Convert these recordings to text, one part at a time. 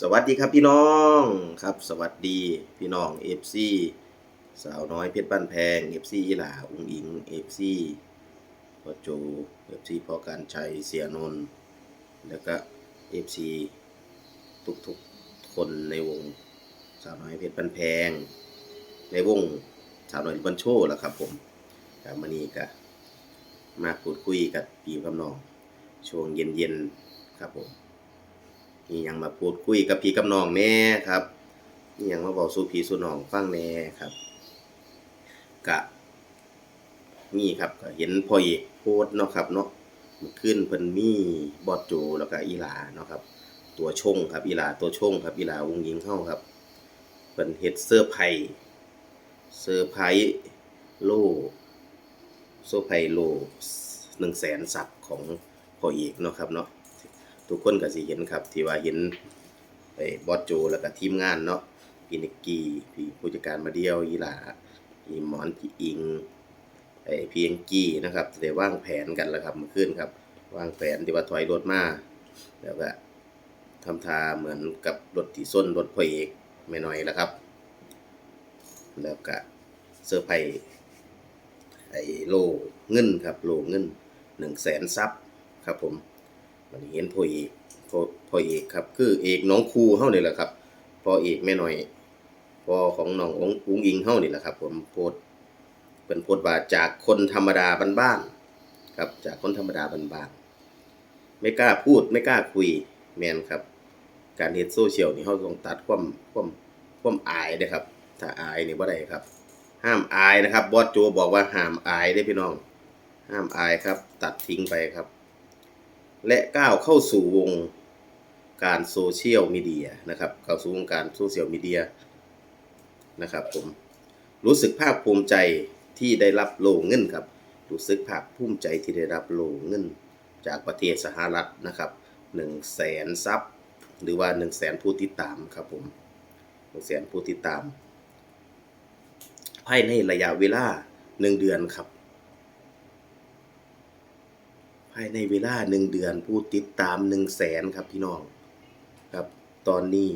สวัสดีครับพี่น้องครับ สวัสดีพี่น้อง FC สาวน้อยเพชรบ้านแพง FC อีหลาอุ้งอิง FC พ่อโจ FC พ่อการชัยเสียนนท์แล้วก็ FC ทุกๆคนในวงสาวน้อยเพชรบ้านแพง ในวงสาวน้อยบันโชว์แล้วครับผมกับมานี้ก็มาพูดคุยกับพี่กับน้อง ช่วงเย็นๆครับผม มีหยังมาพูดคุยกับพี่กับน้องแน่ครับมีหยังมาบอกสู่พี่สู่น้องฟังแน่ครับกะนี่ครับก็เห็นพ่อเอกโพสเนาะครับเนาะมื่อคืนเพิ่นมีบอดโจแล้วก็อีลาเนาะครับ ตัวชงครับอีลาตัวชงครับอีลาวงยิงเข้าครับเพิ่นเฮ็ดเสื้อร์ไผ่เสื้อร์ไผ่โลเสื้อร์ไผ่โล100,000ซับของพ่อเอกเนาะครับเนาะ ทุกคนก็สิเห็นครับ ที่ว่าเห็นไอ้บอสโจแล้วก็ทีมงานเนาะพี่นิกกี้พี่ผู้จัดการมาเดียวยีหลาพี่หมอนพี่อิงไอ้พี่เองกี้นะครับได้วางแผนกันแล้วครับเมื่อคืนครับวางแผนที่ว่าถอยรถมาแล้วก็ทำทาเหมือนกับรถที่ส้นรถพ่อเอกไม่น้อยแล้วครับ แล้วก็เซอร์ไพรส์ไอ้โลเงินครับโลเงินหนึ่งแสนซับครับผม วันเห็นพ่อเอกพ่อพ่อเอกครับ คือเอกน้องครูเฮานี่แหละครับพ่อเอกแม่น้อยพ่อของน้ององอุ้งอิงเฮานี่แหละครับ ผมโพดเป็นโพดว่าจากคนธรรมดาบ้านๆครับ จากคนธรรมดาบ้านๆไม่กล้าพูดไม่กล้าคุยแมนครับ การเฮ็ดโซเชียลนี่เฮาต้องตัดความความความอายเด้อครับ ถ้าอายนี่บ่ได้ครับ ห้ามอายนะครับบอสโจบอกว่าห้ามอายเด้พี่น้อง ห้ามอายครับ ตัดทิ้งไปครับ และก้าวเข้าสู่วงการโซเชียลมีเดียนะครับเข้าสู่วงการโซเชียลมีเดียนะครับผมรู้สึกภาคภูมิใจที่ได้รับโลเงินครับรู้สึกภาคภูมิใจที่ได้รับโลเงิน จากประเทศสหรัฐนะครับหนึ่งแสนซับหรือว่าหนึ่งแสนผู้ติดตามครับผมหนึ่งแสนผู้ติดตาม ภายในระยะเวลาหนึ่งเดือนครับ ภายในเวลาหนึ่งเดือนผู้ติดตามหนึ่งแสนครับพี่น้องครับตอนนี้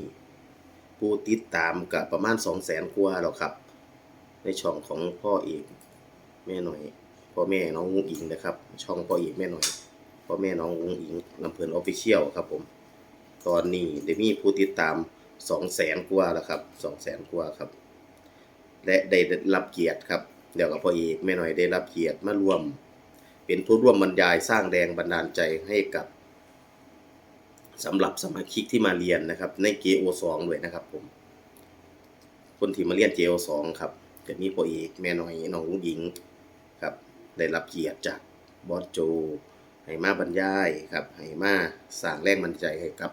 ผู้ติดตามกับประมาณสองแสนกว่าแล้วครับ ในช่องของพ่อเอกแม่หน่อยพ่อแม่น้องอุ้งอิงนะครับ ช่องพ่อเอกแม่หน่อยพ่อแม่น้องอุ้งอิงลำเพลินออฟฟิเชียลครับผมตอนนี้ได้มีผู้ติดตามสองแสนกว่าแล้วครับสองแสนกว่าครับ และได้รับเกียรติครับเดี๋ยวกับพ่อเอกแม่หน่อยได้รับเกียรติมาร่วม เป็นผู้ร่วมบรรยายสร้างแรงบันดาลใจให้กับสำหรับสมาชิกที่มาเรียนนะครับ ใน GO2 ด้วยนะครับผม คนที่มาเรียน GO2 ครับจะมีพ่อเอกแม่น้อยน้องหญิงครับ ได้รับเกียรติจากบอสโจให้มาบรรยายครับให้มาสร้างแรงบันดาลใจให้กับ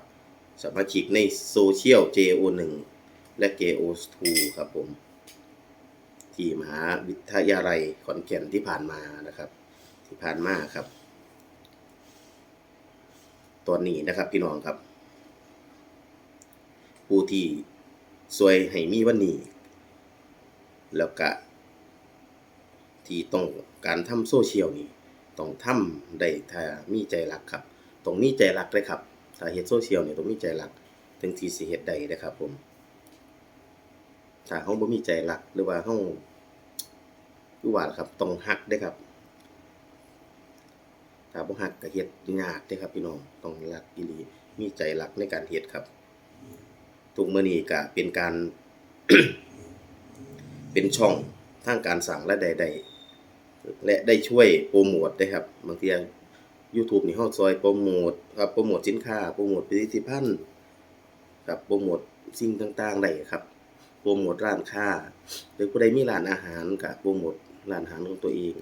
สมาชิกในโซเชียล JO1 และ JO2 ครับผม ที่มหาวิทยาลัยขอนแก่นที่ผ่านมานะครับ ที่ผ่านมาครับ ตอนนี้นะครับพี่น้องครับ ผู้ที่สวยให้มีวันนี้ แล้วก็ที่ต้องการทำโซเชียลนี่ต้องทำได้ถ้ามีใจรักครับต้องมีใจรักเลยครับ ถ้าเฮ็ดโซเชียลนี่ต้องมีใจรัก ถึงที่สิเฮ็ดได้นะครับ ผม ถ้าเฮาบ่มีใจรักหรือว่าเฮาคือว่าครับต้องฮักเด้ครับ ถ้าบ่ฮักก็เฮ็ดยากเด้ครับพี่น้องต้องรักอีหลีมีใจรักในการเฮ็ดครับ ทุกมื้อนี้ก็เป็นการ เป็นช่องทางการสั่งและใดๆและได้ช่วยโปรโมทได้ครับ บางที YouTube นี่เฮาซอยโปรโมทครับโปรโมทสินค้าโปรโมทผลิตภัณฑ์ครับโปรโมทสิ่งต่างๆได้ครับโปรโมทร้านค้า หรือผู้ใดมีร้านอาหารก็โปรโมทร้านอาหารของตัวเอง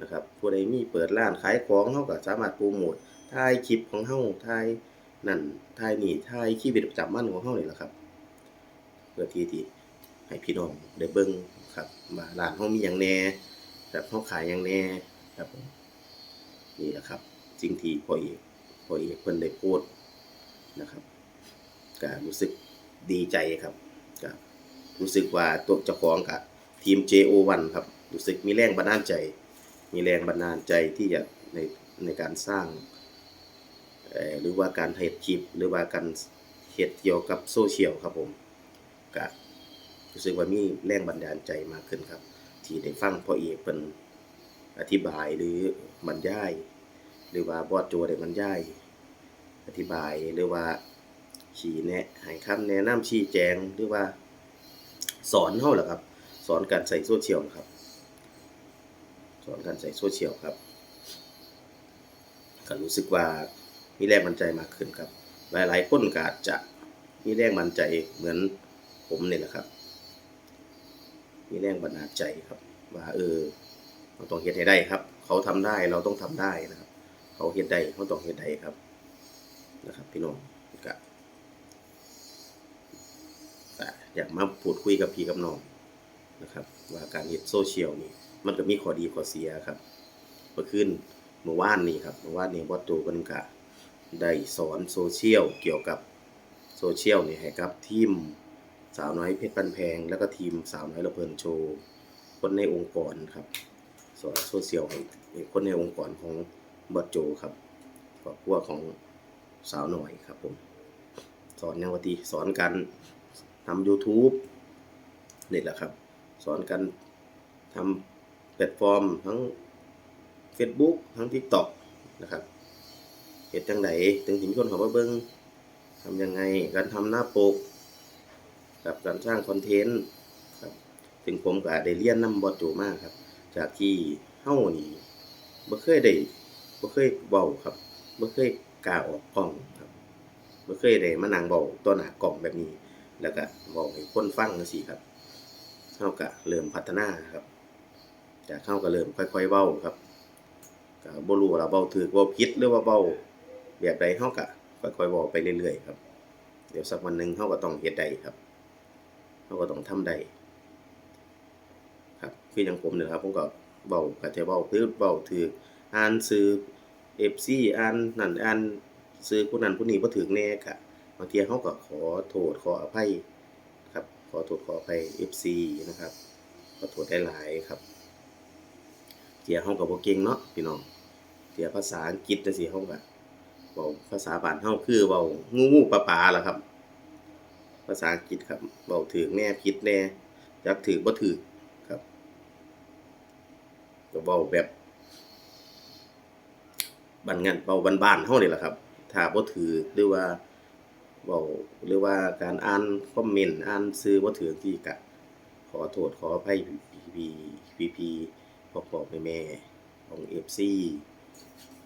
นะครับผู้ใดมีเปิดร้านขายของเฮาก็สามารถโปรโมทถ่ายคลิปของเฮาถ่ายนั่นถ่ายนี่ถ่ายชีวิตประจำวันของเฮานี่แหละครับเพื่อที่ที่ให้พี่น้องได้เบิ่งครับว่าร้านเฮามีหยังแน่ครับเฮาขายหยังแน่ครับนี่แหละครับสิ่งที่พอเอกพอเอกเพิ่นได้โพสต์นะครับก็รู้สึกดีใจครับก็รู้สึกว่าตัวเจ้าของกับทีม JO1 ครับรู้สึกมีแรงบันดาลใจ มีแรงบันดาลใจที่จะในในการสร้างหรือว่าการเฮ็ดคลิป หรือว่าการเฮ็ดเกี่ยวกับโซเชียลครับผมก็รู้สึกว่ามีแรงบันดาลใจมากขึ้นครับ ที่ได้ฟังพ่อเอกเป็นอธิบายหรือบรรยาย หรือว่าบอสโจได้บรรยาย อธิบายหรือว่าชี้แนะให้คำแนะนำชี้แจงหรือว่าสอนเฮาหละครับ สอนการใส่โซเชียลครับ สอนการใส่โซเชียลครับก็รู้สึกว่ามีแรงบันใจมากขึ้นครับ หลายๆคนก็อาจจะมีแรงบันใจเหมือนผมนี่แหละครับ มีแรงบันดาลใจครับ ว่าเออเราต้องเฮ็ดให้ได้ครับ เขาทำได้เราต้องทำได้นะครับ เขาเฮ็ดได้เขาต้องเฮ็ดได้ครับนะครับ พี่น้องก็ก็อยากมาพูดคุยกับพี่กับน้องนะครับ ว่าการเฮ็ดโซเชียลนี่ มันก็มีข้อดีข้อเสียครับเมื่อคืนเมื่อวานนี้ครับเมื่อวานนี้บอสโจเพิ่นก็ได้สอนโซเชียลเกี่ยวกับโซเชียลนี่ให้กับทีมสาวน้อยเพชรปันแพง แล้วก็ทีมสาวน้อยระเบินโชว์คนในองค์กรครับ สอนโซเชียลให้คนในองค์กรของบอสโจครับครอบครัวของสาวน้อยครับผมสอนย่างว่าทีสอนการทำ YouTube นี่แหละครับ สอนการทำ แพลตฟอร์ม ทั้ง Facebook ทั้ง TikTok นะครับเฮ็ดจังไดถึงสิมีคนเข้ามาเบิ่งทำยังไงการทำหน้าปก กับการสร้างคอนเทนต์ครับถึงผมก็ได้เรียนนำบอสโจมากครับ จากที่เฮานี่บ่เคยได้บ่เคยเว้าครับบ่เคยกล้าออกกล้องครับบ่เคยได้มานั่งเว้าต่อหนากล้องแบบนี้ แล้วก็เว้าให้คนฟังจังซี่ครับเฮาก็เริ่มพัฒนาครับ จากเฮาก็เริ่มค่อยๆเว้าครับก็บ่รู้ว่าเราเว้าถูกเว้าผิดหรือว่าเว้าแบบใดเฮาก็ค่อยๆเว้าไปเรื่อยๆครับ เดี๋ยวสักวันหนึ่งเฮาก็ต้องเฮ็ดได้ครับเขาก็ต้องทำได้ครับคืออย่างผมเนี่ยครับผมก็เว้าก็จะเว้าคือเว้าถืออ่านซื้อ FC อ่านนั่นอ่านซื้อผู้นั้นผู้นี้บ่ถูกแน่ก็บางทีเขาก็ขอโทษขออภัยครับ ขอโทษขออภัย FC นะครับขอโทษได้หลายครับ เที่ยเฮาก็บ่เก่งเนาะพี่น้องเที่ยภาษาอังกฤษจังซี่เฮาก็เว้าภาษาบ้านเฮาคือเว้างูๆปลาๆล่ะครับ ภาษาอังกฤษครับเบาถือแน่ผิดแน่อยากถือบ่ถือครับก็เว้าแบบบ้านงันเว้าบ้านๆเฮานี่แหละครับถ้าบ่ถือหรือว่าเว้าหรือว่าการอ่านคอมเมนต์อ่านสื่อบ่ถือที่ก็ขอโทษขออภัยพี่ๆพี่ ๆพ่อๆแม่ของ FC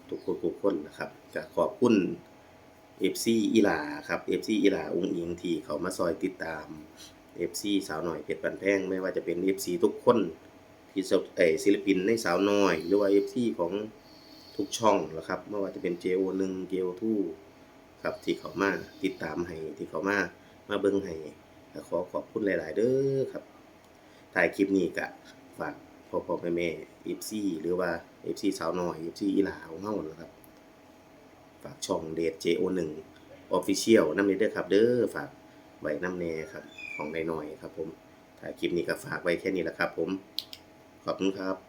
ทุกคนทุกคนนะครับก็ขอบคุณ FC อีหลาครับ FC อีหลาอุ้งอิงที่เขามาซอยติดตาม FC สาวน้อยเพชรบันแพงไม่ว่าจะเป็น FC ทุกคนที่สเอศิลปินในสาวน้อย หรือว่า FC ของทุกช่องนะครับไม่ว่าจะเป็น JO1 JO2 ครับที่เขามาติดตามให้ที่เขามามาเบิ่งให้ขอขอบคุณหลาย ๆ เด้อครับถ่ายคลิปนี้ก็ฝาก พ่อๆแม่เอฟซีหรือว่าเอฟซีสาวน้อยเอฟซีอีหลาของเฮานะครับ ฝากช่องเดท JO1 Official นำเด้อครับ เด้อฝากไว้น้ำแน่ครับ ของนายน้อยครับผมถ่ายคลิปนี้ก็ฝากไว้แค่นี้แหละครับ ผม ขอบคุณครับ